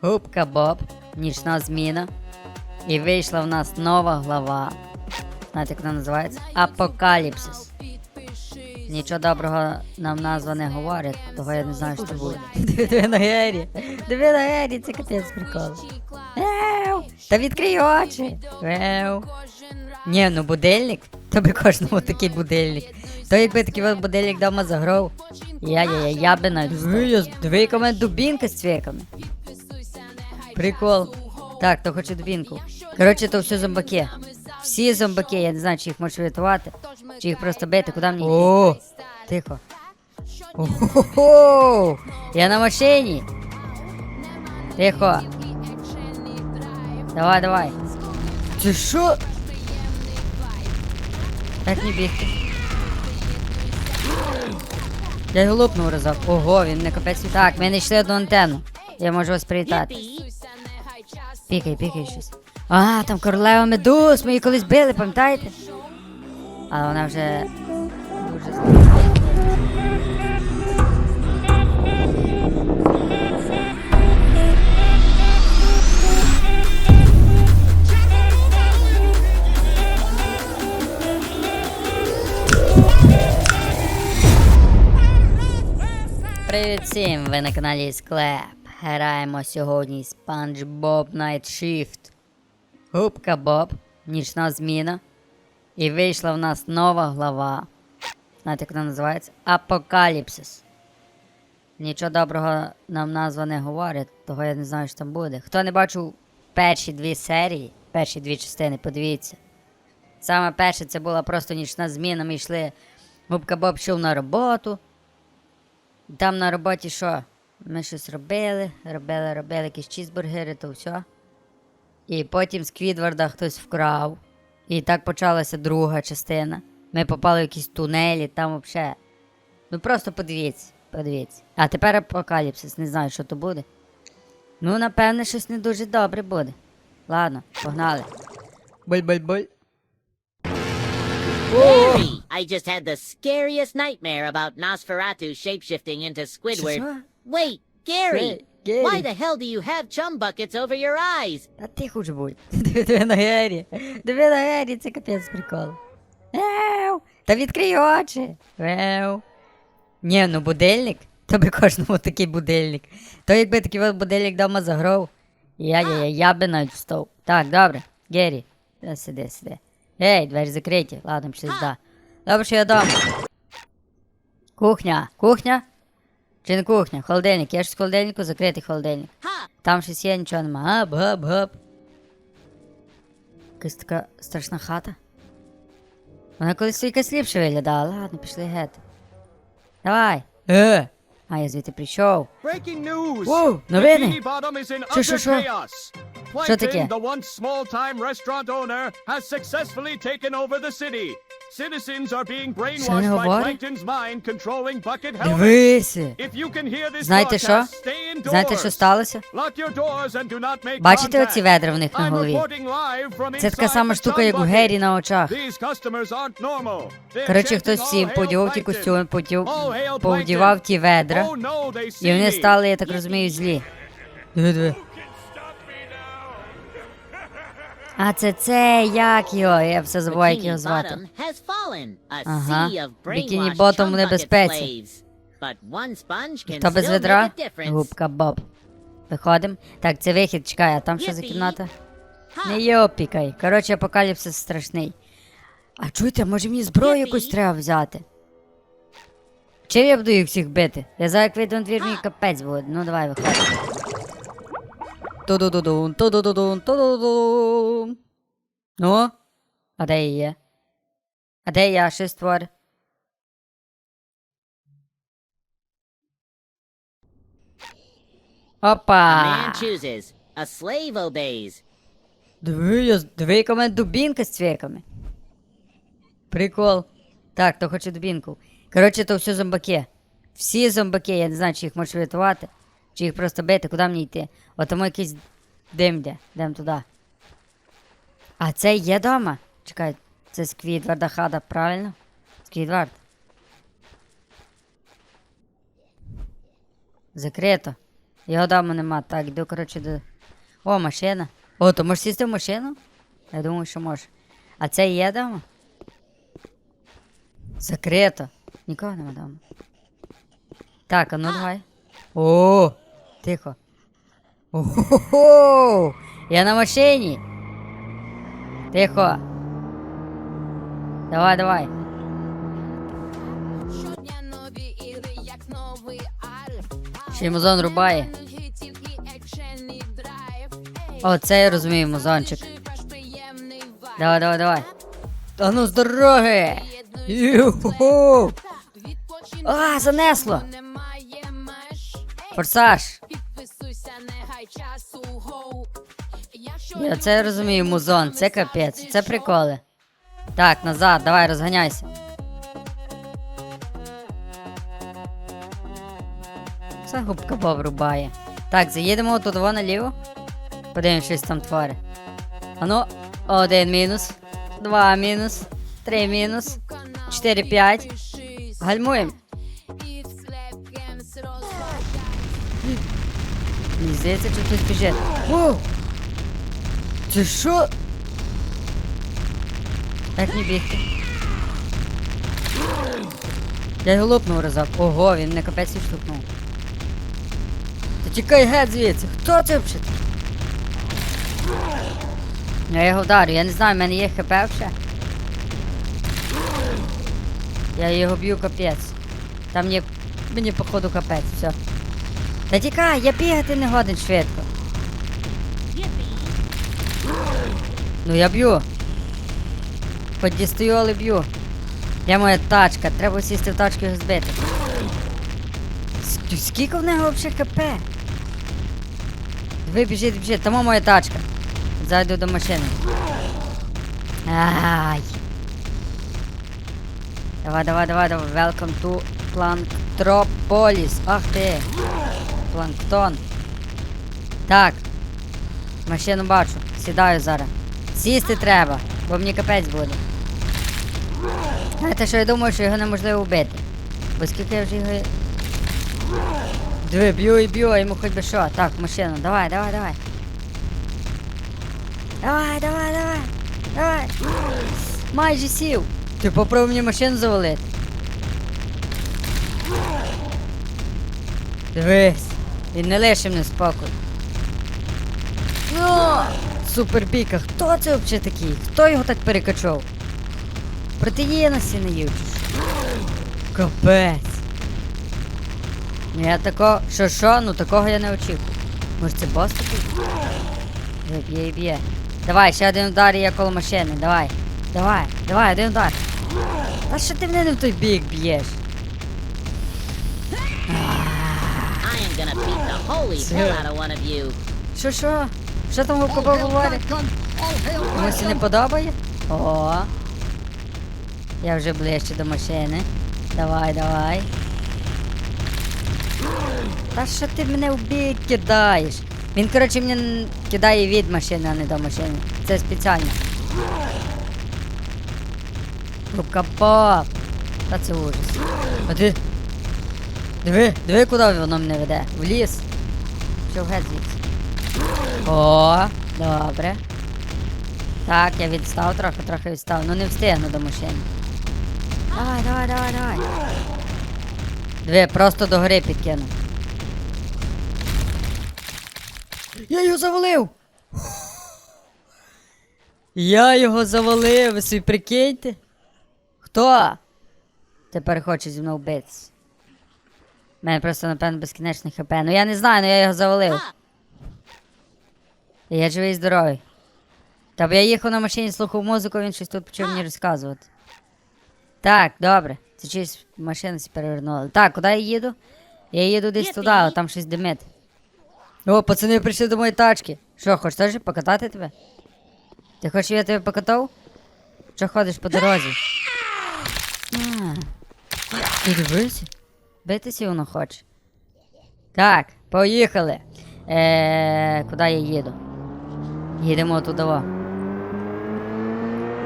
Губка Боб, нічна зміна. І вийшла в нас нова глава. Знаєте, як вона називається? Апокаліпсис. Нічого доброго нам назва не говорить, того я не знаю, що буде. Диви на Гері. Диви на Гері, це капець прикол. Еу, та відкрий очі. Еу. Ні, ну будильник. То би кожному такий будильник. То якби такий будильник вдома заграв. Я, я, я, я би навіть. Диви, яка в мене дубінка з цвіками. Прикол. Так, то хочу дубінку. Коротше, то все зомбаки. Всі зомбаки, я не знаю, чи їх можеш врятувати, чи їх просто бити, куди мені. О, тихо. Ого! Я на машині. Тихо. Давай, давай. Це що? Як не бігти? Я його лупнув разок. Ого, він не капець. Так, ми знайшли одну антенну. Я можу вас привітати. Пікай, пікай щось. А, там королева медуз, ми її колись били, пам'ятаєте? Але вона вже дуже. Привіт всім! Ви на каналі Склеп. Граємо сьогодні SpongeBob Night Shift. Губка Боб, нічна зміна. І вийшла в нас нова глава. Знаєте, як вона називається? Апокаліпсис. Нічого доброго нам назва не говорить, того я не знаю, що там буде. Хто не бачив перші дві серії, перші дві частини, подивіться. Саме перше це була просто нічна зміна. Ми йшли. Губка Боб йшов на роботу. Там на роботі що? Ми щось робили, робили, робили якісь чізбургери, то все. І потім Сквідварда хтось вкрав. І так почалася друга частина. Ми попали в якісь тунелі, там взагалі. Ну просто подивіться, подивіться. А тепер апокаліпсис, не знаю, що то буде. Ну, напевне, щось не дуже добре буде. Ладно, погнали. Буль-буль-буль. Harry, I just had the scariest nightmare about Nosferatu shapeshifting into Squidward. Wait, Gary! Gary. Why the hell do you have chum buckets over your eyes? Та тихо ж будь. Диви на Гері. Диви на Гері, це капець прикол. Еу, та відкрий очі. Еу. Ні, ну будильник. То би кожному такий будильник. То якби такий от будильник вдома заграв. Я, я, я, я би навіть встав. Так, добре. Гері, та сиди, сиди. Ей, двері закриті. Ладно, пішли сюди. Добре, що я вдома. Кухня, кухня? Чи не кухня? Холодильник. Є щось в холодильнику, закритий холодильник. Там щось є, нічого нема. Гап, гап, гап. Якась така страшна хата. Вона колись якась ліпше виглядала. Ладно, пішли геть. Давай. Е. А, я звідти прийшов. Breaking новини. Що, що, що? Що таке? The once small-time restaurant owner, has successfully taken over the city. Citizens are being brainwashed by? Plankton's mind controlling bucket helmets. Дивися. If you can hear this Знаєте що? broadcast, stay indoors. Знаєте, що сталося? Lock your doors and do not make Бачите contact. оці ведра в них на I'm голові? reporting live from Це така inside сама the штука, як у. Гері на очах. These customers aren't normal. They're Коротше, хтось всім hail подівав ті Plankton. костюми, подів... All hail повдівав Plankton. ті ведра. Oh, no, they see І вони стали, я так розумію, злі. Диви, диви. А це це, як його? Я все забуваю, як його звати. Ага. Bottom chum в небезпеці. Хто без ведра? Губка Боб. Виходимо. Так, це вихід, чекай, а там що за кімната? Не йопікай. Коротше, апокаліпсис страшний. А чуєте, може мені зброю якусь треба взяти? Чим я буду їх всіх бити? Я зараз як вийду на двір, мені капець буде. Ну давай, виходь. Ту-ду-ду-дун, ту-ду-ду-дун, ту-ду-ду-дун. Ну? А де є? А де я щось створю? A Опа! man chooses. A slave obeys. Диви, я, диви, яка в мене дубінка з цвіками. Прикол. Так, то хочу дубінку. Коротше, то все зомбаки. Всі зомбаки, я не знаю, чи їх можеш врятувати, чи їх просто бити, куди мені йти. От тому якийсь дим йде. Йдемо туди. А це є дома? Чекай, це Сквідварда хата, правильно? Сквідвард. Закрито. Його дому нема. Так, йду, коротше, до. О, машина. О, то можеш сісти в машину? Я думаю, що може. А це є дома? Закрито. Нікого нема дома. Так, а ну давай. О, тихо. Ого! Я на машині. Тихо. Давай, давай. Ще музон рубає. О, це я розумію, музончик. Давай, давай, давай. А ну з дороги! Юху! А, занесло! Форсаж! Я це розумію, музон, це капець, це приколи. Так, назад, давай, розганяйся. Це губка Боб рубає. Так, заїдемо тут во наліво. Подивимось, щось там твори. Ану, один мінус, два мінус, три мінус, чотири, п'ять. Гальмуємо. Здається, що хтось біжить. О! Це що? Як не бігти? Я його лопнув разок. Ого, він не капець відштовхнув. Та тікай геть звідси. Хто це взагалі? Я його вдарю, я не знаю, в мене є хп ще. Я його б'ю капець. Там є. Мені походу капець, все. Та тікай, я бігати не годен швидко. Ну я б'ю. Хоч але б'ю. Я моя тачка, треба сісти в тачку і збити. Скільки в нього взагалі КП? Ви біжіть, біжіть, тому моя тачка. Зайду до машини. Ай. Давай, давай, давай, давай. Welcome to Planktropolis. Ах ти. Планктон. Так. Машину бачу. Сідаю зараз. Сісти треба, бо мені капець буде. Знаєте, що я думаю, що його неможливо вбити. Бо скільки я вже його. Диви, б'ю і б'ю, йому хоч би що. Так, машину, давай, давай, давай. Давай, давай, давай. Давай. Майже сів. Ти попробуй мені машину завалити. Дивись. Він не лише мене спокою. Ну, супербіка, хто це взагалі такий? Хто його так перекачав? Їв. чи? Капець. Ну, Я тако, що що, ну такого я не очікував. Може це бос такий? Б'є, б'є, б'є. Давай, ще один удар і я коло машини, давай. Давай, давай, один удар. А що ти мене не в той бік б'єш? Holy hell out of one of you. Що що? Що там Губка говорить? Комусь не подобає? О. Я вже ближче до машини. Давай, давай. Та що ти мене в бік кидаєш? Він, коротше, мене кидає від машини, а не до машини. Це спеціально. Губка Боб. Та це ужас. А ти. Диви, диви, куди воно мене веде. В ліс. Що геть звідси. О, добре. Так, я відстав трохи, трохи відстав. Ну не встигну до машини. Давай, давай, давай, давай. Диви, просто до гори підкину. Я його завалив! Я його завалив, ви собі прикиньте. Хто? Тепер хоче зі мною битися. У мене просто, напевно, безкінечний хп. Ну я не знаю, але я його завалив. Я живий і здоровий. Та я їхав на машині, слухав музику, він щось тут почав мені розказувати. Так, добре. Це чиїсь машина всі перевернула. Так, куди я їду? Я їду десь туди, а там щось димить. О, пацани прийшли до моєї тачки. Що, хочеш теж покатати тебе? Ти хочеш, я тебе покатав? Що ходиш по дорозі? Ти дивися? Битися воно хоче. Так, поїхали. Е, куди я їду? Їдемо туди.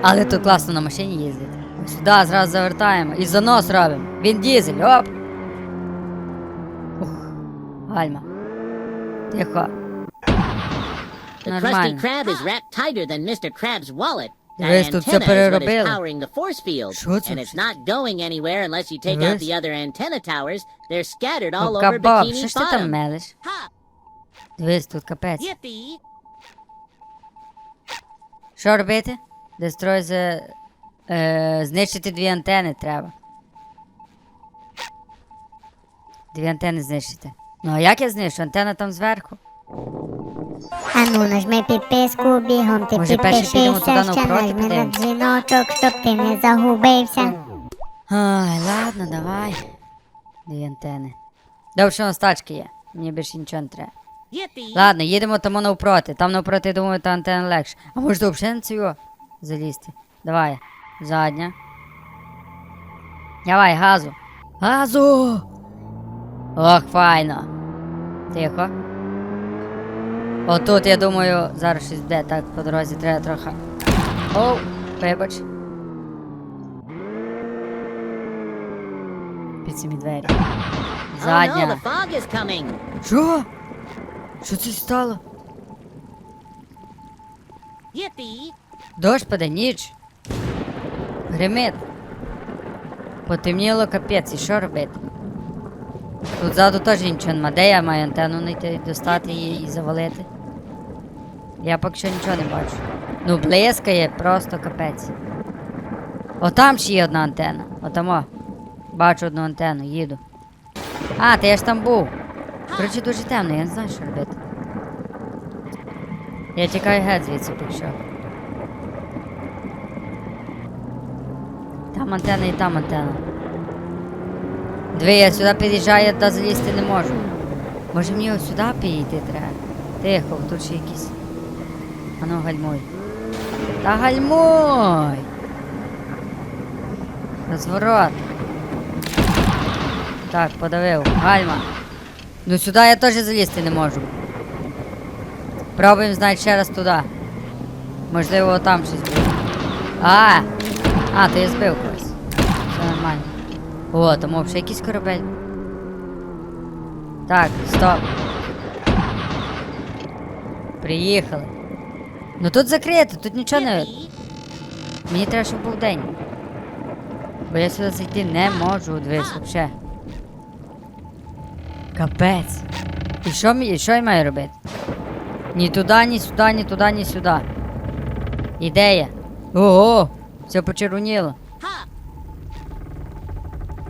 Але тут класно на машині їздити. Сюди зразу завертаємо і занос робимо. Він дізель, оп. Ух, гальма. Тихо. The Krusty Нормально. Krab is wrapped tighter than Mr. Krab's wallet. What is переробили. Що це And it's not going anywhere unless you take out the other antenna towers. They're scattered all over Bikini що ж ти там мелиш? Дивись, тут капець. Що робити? Дестрой за... Е, знищити дві антени треба. Дві антени знищити. Ну а як я знищу? Антена там зверху. Ану, нажми підписку, бігом ти Може, перше підемо туди підпишися, ще навпроти нажми на подивимось? дзвіночок, щоб ти не загубився. Ай, ладно, давай. Дві антени. Добре, що у нас тачки є. Мені більше нічого не треба. Yippee! Ладно, їдемо тому навпроти. Там навпроти, я думаю, та антенна легше. А може взагалі на цього залізти? Давай. Задня. Давай, газу. Газу! Ох, файно. Тихо. Отут, я думаю, зараз щось буде. Так, по дорозі треба трохи. Оу, вибач. Під цими двері. Oh Задня. coming. Що? Що це стало? Дощ паде, ніч. Гримить. Потемніло капець, і що робити? Тут ззаду теж нічого нема. Де я маю антенну знайти, достати її і завалити? Я поки що нічого не бачу. Ну, блискає, просто капець. Отам ще є одна антенна. Отамо. Бачу одну антенну, їду. А, ти я ж там був. Коротше, дуже темно, я не знаю, що робити. Я тікаю геть звідси поки що. Там антенна і там антенна. Диви, я сюди під'їжджаю, туди залізти не можу. Може мені сюди підійти треба? Тихо, тут ще якісь. Ану, гальмуй. Та гальмуй! Розворот. Так, подавив. Гальма. Ну сюди я теж залізти не можу. Пробуємо, значить, ще раз туди. Можливо, там щось буде. А! А, то я збив когось. Все нормально. О, там взагалі якийсь корабель. Так, стоп. Приїхали. Ну тут закрито, тут нічого не Мені треба, щоб був день. Бо я сюди зайти не можу, дивись, взагалі. Капець. І що, мені- що я маю робити? Ні туди, ні сюди, ні туди, ні сюди. Ідея. Ого! Все почервоніло.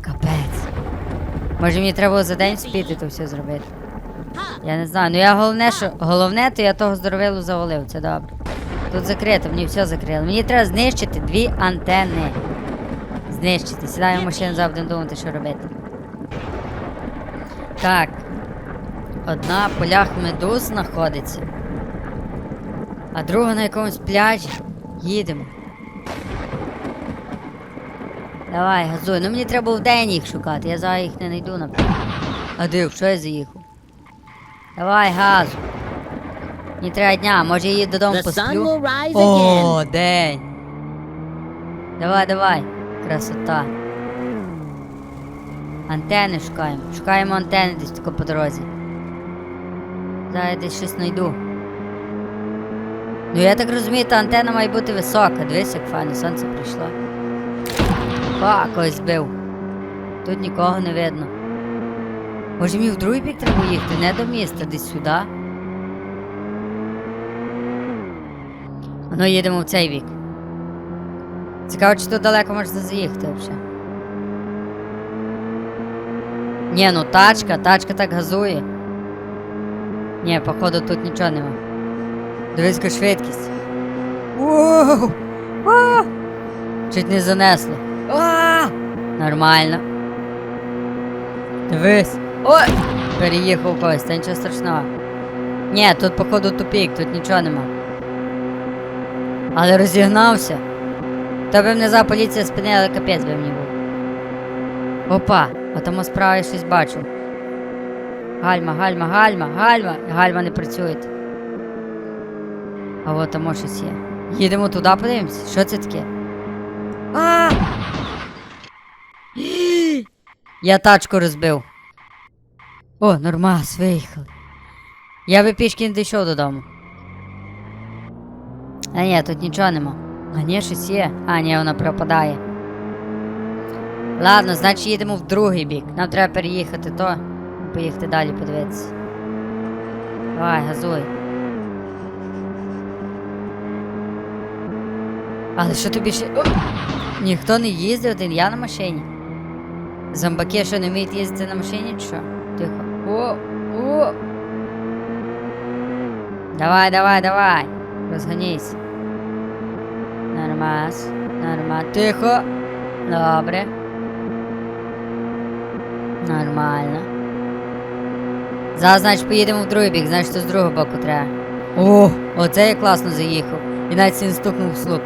Капець. Може мені треба було за день спіти то все зробити. Я не знаю. Ну я головне, що головне, то я того здоровилу завалив, це добре. Тут закрито, мені все закрили. Мені треба знищити дві антени. Знищити. Сідаю в машину, зараз будемо думати, що робити. Так. Одна полях медуз знаходиться. А друга на якомусь пляжі. Їдемо. Давай, газуй. Ну мені треба вдень їх шукати, я зараз їх не знайду, напевно. А див, що я заїхав? Давай, газу. Мені треба дня, може я їду додому The sun посплю. will rise again. О, день. Давай, давай. Красота. Антени шукаємо. Шукаємо антени десь тако по дорозі. Зараз я десь щось знайду. Ну я так розумію, та антена має бути висока. Дивись, як файно, сонце прийшло. Ба, когось збив. Тут нікого не видно. Може мені в другий бік треба їхати, не до міста, десь сюди. Ну, їдемо в цей бік. Цікаво, чи тут далеко можна заїхати взагалі. Ні, ну тачка, тачка так газує. Ні, походу тут нічого нема. Дивись, яка швидкість. Воу! А! Чуть не занесло. А! Нормально. Дивись. Ой! Переїхав когось, та нічого страшного. Ні, тут походу тупік, тут нічого нема. Але розігнався. То би мене за поліція спинила, капець би мені був. Опа, а тому справа щось бачу. Гальма, гальма, гальма, гальма. Гальма не працюють. А от там щось є. Їдемо туди, подивимось, що це таке? А! Я тачку розбив. О, нормас, виїхали. Я би пішки не дійшов додому. А ні, тут нічого нема. А ні, щось є. А, ні, вона пропадає. Ладно, значить їдемо в другий бік. Нам треба переїхати то. Поїхати далі подивитися. Давай, газуй. Але що тобі ще. О! Ніхто не їздив, один я на машині. Зомбаки що не вміють їздити на машині, чи що? Тихо. О, о. Давай, давай, давай. Розганіться. Нормас. Нормас. Тихо. Добре. Нормально. Зараз, значить, поїдемо в другий бік, значить, то з другого боку треба. О, оце я класно заїхав. І навіть не стукнув в слуп.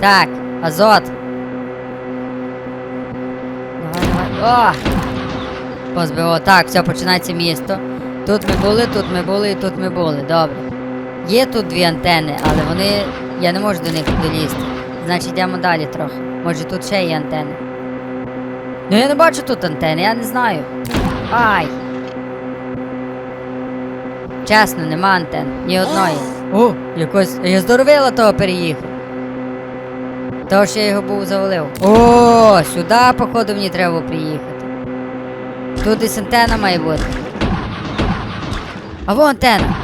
Так, азот. Давай, давай. О! Позбило. Так, все, починається місто. Тут ми були, тут ми були і тут ми були. Добре. Є тут дві антени, але вони. Я не можу до них долізти. Значить, йдемо далі трохи. Може тут ще є антени. Ну я не бачу тут антени, я не знаю. Ай! Чесно, нема антен. Ні одної. О, якось. Я здоровила того переїхав. Того, що я його був завалив. О, сюди, походу, мені треба приїхати. Тут десь антена має бути. А во антена.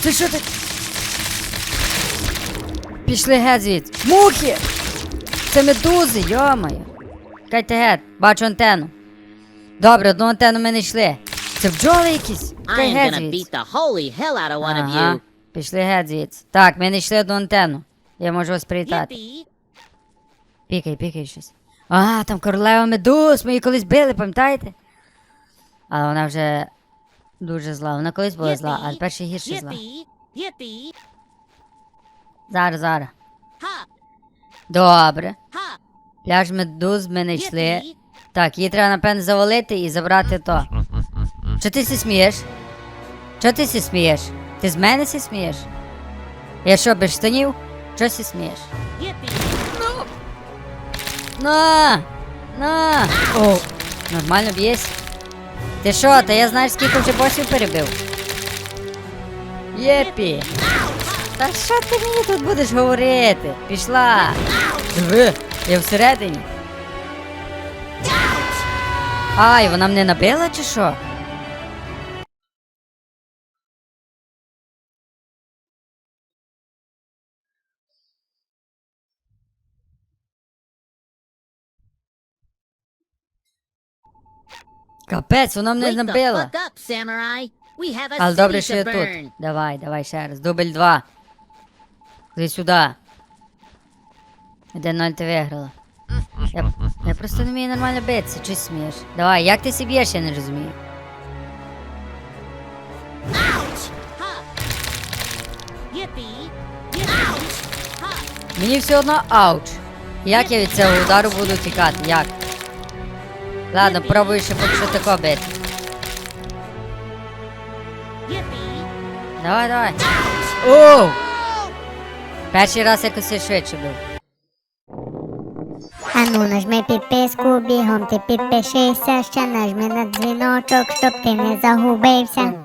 Це що ти? Пішли геть звідси. Мухи! Це медузи, йомаю. Кайте геть, бачу антенну. Добре, одну антенну ми не йшли. Це бджоли якісь. I Кай am геть gonna звідси. beat the holy hell out of one of Ага. you. Пішли геть звідси. Так, ми не йшли одну антенну. Я можу вас привітати. Yippee! Пікай, пікай щось. А, там королева медуз, ми її колись били, пам'ятаєте? Але вона вже дуже зла. Вона колись була зла, а тепер ще гірше зла. Yippee! Yippee! Зараз, зараз. Добре. Пляж медуз ми не йшли. Так, її треба, напевно, завалити і забрати то. Чого ти сі смієш? Чого ти сі смієш? Ти з мене сі смієш? Я що, без штанів? Чого сі смієш? На! На! О! Нормально б'єсь. Ти що, та я знаєш, скільки вже босів перебив. Єпі! Та що ти мені тут будеш говорити? Пішла! Диви, я всередині. Ай, вона мене набила чи що? Капець, вона мене набила. Але добре, що я тут. Давай, давай ще раз. Дубль два. Іди сюди. Один ноль ти виграла. Я, я просто не вмію нормально битися, чи смієш? Давай, як ти себе б'єш, я не розумію. Мені все одно ауч. Як я від цього удару буду тікати? Як? Ладно, пробую ще поки що тако бити. Давай, давай. Оу! Перший раз якось я швидше був. Ану, нажми підписку, бігом ти підпишися, ще нажми на дзвіночок, щоб ти не загубився.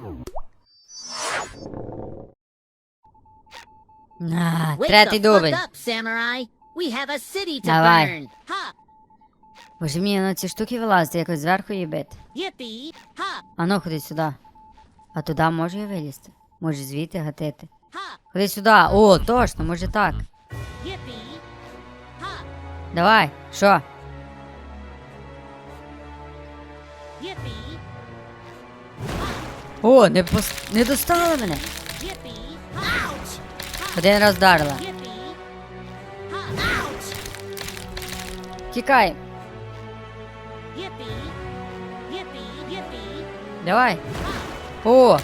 А, третій дубль. Давай. Боже мені на ці штуки вилазити, якось зверху її бити. Yippee! А ну ходи сюди. А туди можу я вилізти? Може звідти гатити. Ходи сюди. О, точно, може так. Давай, що? О, не пос... не достала мене. Один раз вдарила. Тікай. Давай. О,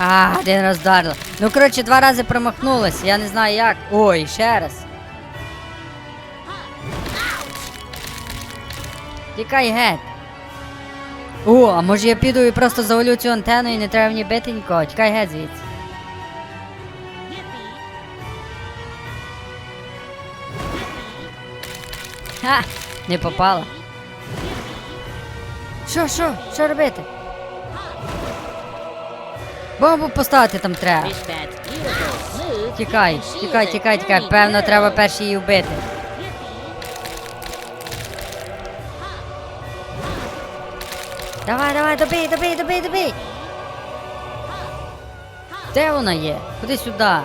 а, один раз вдарила. Ну, коротше, два рази промахнулась, я не знаю як. Ой, ще раз. Тікай геть. О, а може я піду і просто завалю цю антенну і не треба мені бити нікого. Тікай геть звідси. Ха! Не попала. Що, що? Що робити? Бомбу поставити там треба. Тікай, тікай, тікай, тікай. Певно, треба перші її вбити. Давай, давай, добий, добий, добий, добий. Де вона є? Ходи сюди.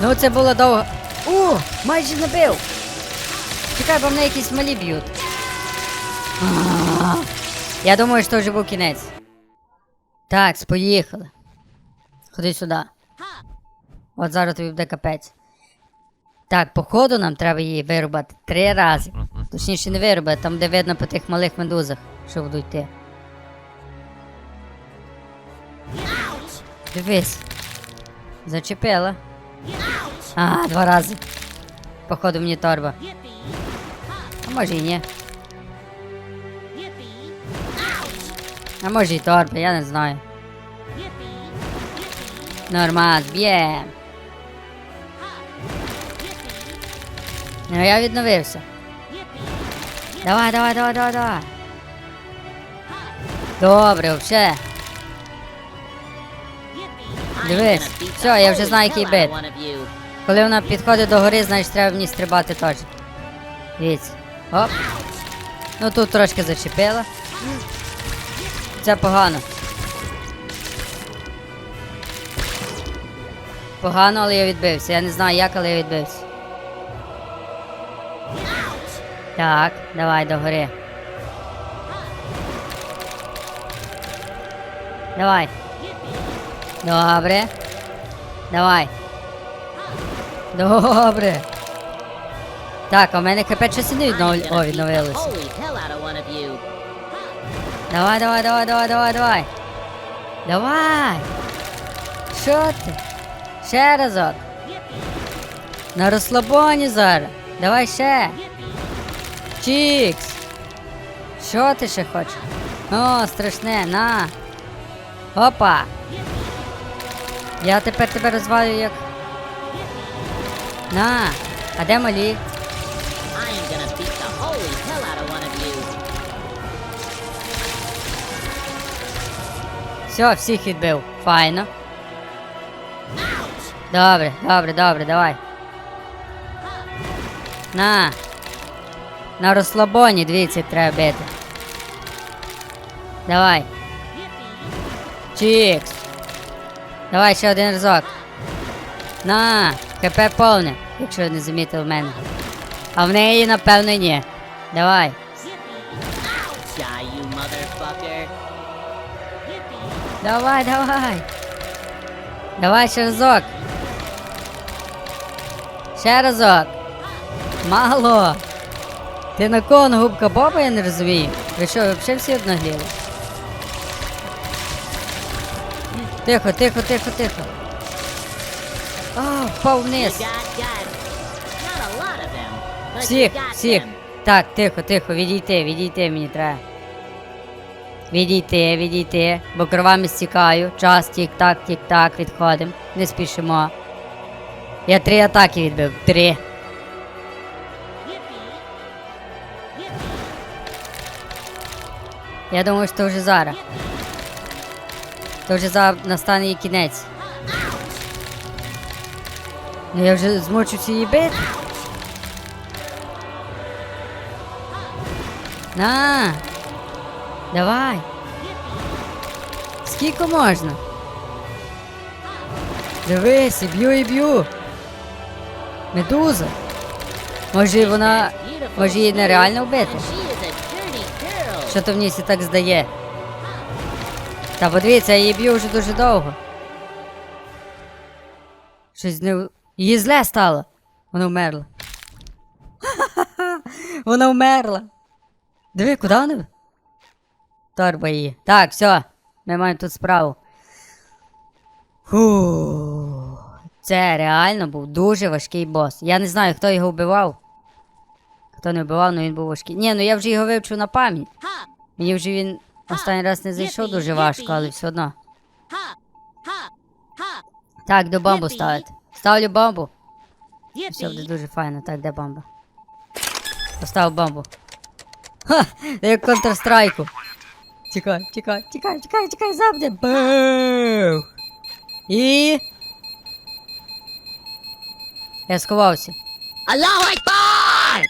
Ну, це було довго. О, майже набив. Чекай, бо мене якісь малі б'ють. Я думаю, що вже був кінець. Так, поїхали. Ходи сюди. От зараз тобі буде капець. Так, походу нам треба її вирубати три рази. Точніше, не вирубати, там де видно по тих малих медузах, що будуть йти. Дивись. Зачепила. А, два рази. Походу мені торба. А може і ні. А може і торба, я не знаю. Нормас, б'єм. Ну я відновився. Давай, давай, давай, давай, давай. Добре. I'm Дивись, все, я вже знаю, який бит. Коли вона підходить до гори, значить треба в ній стрибати теж. Дивіться. Оп. Ну тут трошки зачепила. Це погано. Погано, але я відбився. Я не знаю як, але я відбився. Так, давай до гори. Давай. Добре. Давай. Добре. Так, в мене хп щось не I'm віднов... О, відновилося. Давай, давай, давай, давай, давай, давай. Давай. Що ти? Ще разок. На розслабоні зараз. Давай ще. Чікс. Що ти ще хочеш? О, страшне, на. Опа. Я тепер тебе розвалю як. На. А де малі? Все, всіх відбив. Файно. Добре, добре, добре, давай. На. На розслабоні, дивіться, треба бити. Давай. Чікс. Давай ще один разок. На. КП повне, якщо не замітив мене. А в неї, напевно, ні. Давай. Давай, давай. Давай ще разок. Ще разок. Мало. Ти на кого на губка Боба, я не розумію. Ви що, взагалі всі обнагліли? Тихо, тихо, тихо, тихо. А, впав вниз. Всіх, всіх. Так, тихо, тихо, відійти, відійти мені треба. Відійти, відійти, бо кровами стікаю. Час тік-так, тік-так, відходимо. Не спішимо. Я три атаки відбив. Три. Я думаю, що вже зараз. То вже зараз настане її кінець. Ну я вже змучуся її бити. На! Давай! Скільки можна? Дивись, і б'ю і б'ю. Медуза. Може вона. Може її нереально вбити? Що то в ній так здає? Та подивіться, я її б'ю вже дуже довго. Щось не. Її зле стало. Вона вмерла. Вона вмерла. Диви, куди вона? Торба її. Так, все. Ми маємо тут справу. Фу. Це реально був дуже важкий бос. Я не знаю, хто його вбивав. Хто не вбивав, але він був важкий. Ні, ну я вже його вивчив на пам'ять. Мені вже він останній раз не зайшов дуже важко, але все одно. Так, до бомбу ставити. Ставлю бомбу. Все буде дуже файно. Так, де бомба? Поставив бомбу. Ха! Як Counter-Strike. Тікай, тікай, тікай, тікай, тікай, завжди. Бух! І. Я сховався. Allahu Akbar!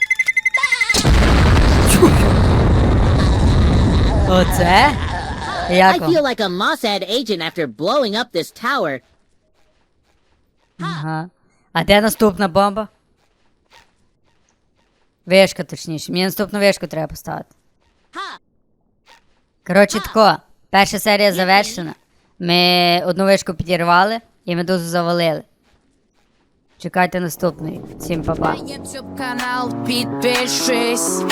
Оце? Як I вам? feel like a Mossad agent after blowing up this tower. Ага. А де наступна бомба? Вишка, точніше. Мені наступну вишку треба поставити. Коротше, тако. Перша серія завершена. Ми одну вишку підірвали і медузу завалили. Чекайте наступної. Всім па-па. YouTube канал підпишись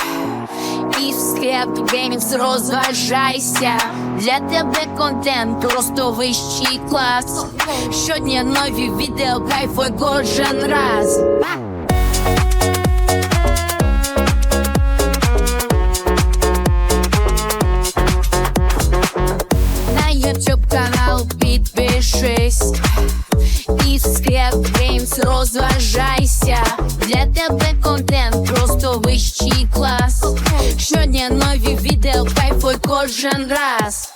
І в склеп геймінг розважайся Для тебе контент просто вищий клас Щодня нові відео, кайфуй кожен раз підпишись і склеп геймс розважайся. Для тебе контент просто вищий клас. Щодня нові відео, кайфуй кожен раз